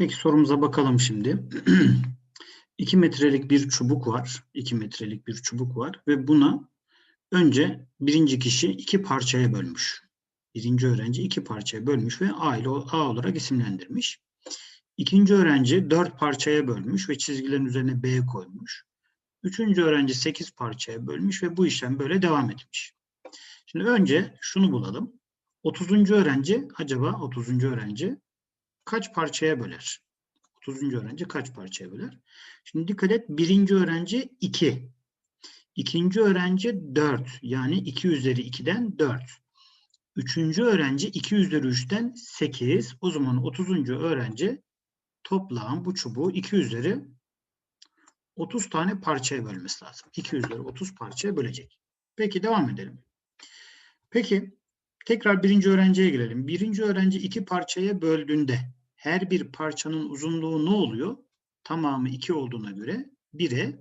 Peki sorumuza bakalım şimdi. 2 metrelik bir çubuk var. 2 metrelik bir çubuk var ve buna önce birinci kişi iki parçaya bölmüş. Birinci öğrenci iki parçaya bölmüş ve A ile A olarak isimlendirmiş. İkinci öğrenci dört parçaya bölmüş ve çizgilerin üzerine B koymuş. Üçüncü öğrenci sekiz parçaya bölmüş ve bu işlem böyle devam etmiş. Şimdi önce şunu bulalım. 30. öğrenci acaba 30. öğrenci kaç parçaya böler? 30. öğrenci kaç parçaya böler? Şimdi dikkat et. Birinci öğrenci 2. İkinci öğrenci 4. Yani 2 üzeri 2'den 4. Üçüncü öğrenci 2 üzeri 3'ten 8. O zaman 30. öğrenci toplam bu çubuğu 2 üzeri 30 tane parçaya bölmesi lazım. 2 üzeri 30 parçaya bölecek. Peki devam edelim. Peki tekrar birinci öğrenciye gelelim. Birinci öğrenci iki parçaya böldüğünde her bir parçanın uzunluğu ne oluyor? Tamamı 2 olduğuna göre 1'e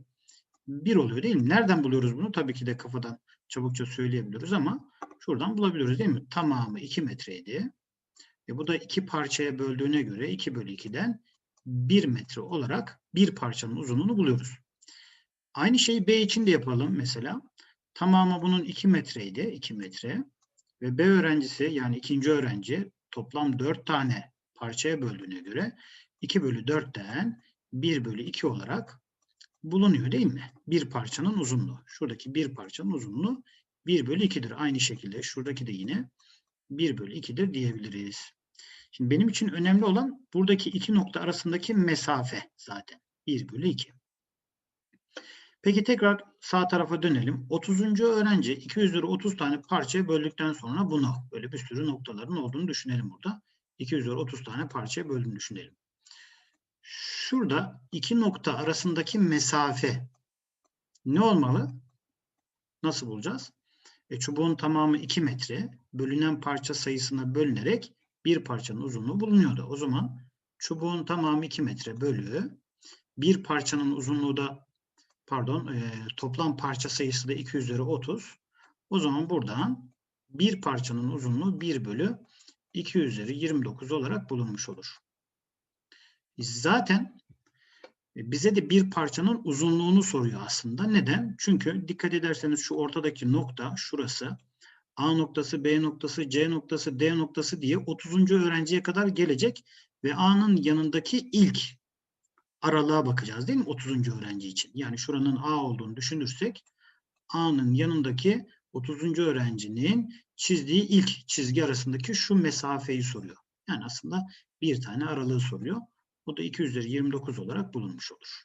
1 oluyor değil mi? Nereden buluyoruz bunu? Tabii ki de kafadan çabukça söyleyebiliyoruz ama şuradan bulabiliyoruz değil mi? Tamamı 2 metreydi. E bu da iki parçaya böldüğüne göre 2 bölü 2'den 1 metre olarak bir parçanın uzunluğunu buluyoruz. Aynı şeyi B için de yapalım mesela. Tamamı bunun 2 metreydi. 2 metre. Ve B öğrencisi yani ikinci öğrenci toplam 4 tane parçaya böldüğüne göre 2 bölü 4'ten 1 bölü 2 olarak bulunuyor değil mi? Bir parçanın uzunluğu. Şuradaki bir parçanın uzunluğu 1 bölü 2'dir. Aynı şekilde şuradaki de yine 1 bölü 2'dir diyebiliriz. Şimdi benim için önemli olan buradaki iki nokta arasındaki mesafe zaten. 1 bölü 2. Peki tekrar sağ tarafa dönelim. 30. öğrenci 2 üzeri 30 tane parçaya böldükten sonra bunu böyle bir sürü noktaların olduğunu düşünelim burada. 2 üzeri 30 tane parçaya böldüğünü düşünelim. Şurada iki nokta arasındaki mesafe ne olmalı? Nasıl bulacağız? E, çubuğun tamamı 2 metre. Bölünen parça sayısına bölünerek bir parçanın uzunluğu bulunuyordu. O zaman çubuğun tamamı 2 metre bölü bir parçanın uzunluğu da pardon e, toplam parça sayısı da 2 üzeri 30. O zaman buradan bir parçanın uzunluğu 1 bölü 2 üzeri 29 olarak bulunmuş olur. Zaten bize de bir parçanın uzunluğunu soruyor aslında. Neden? Çünkü dikkat ederseniz şu ortadaki nokta şurası A noktası, B noktası, C noktası, D noktası diye 30. öğrenciye kadar gelecek ve A'nın yanındaki ilk aralığa bakacağız değil mi 30. öğrenci için? Yani şuranın A olduğunu düşünürsek A'nın yanındaki 30. öğrencinin çizdiği ilk çizgi arasındaki şu mesafeyi soruyor. Yani aslında bir tane aralığı soruyor. O da 2 üzeri 29 olarak bulunmuş olur.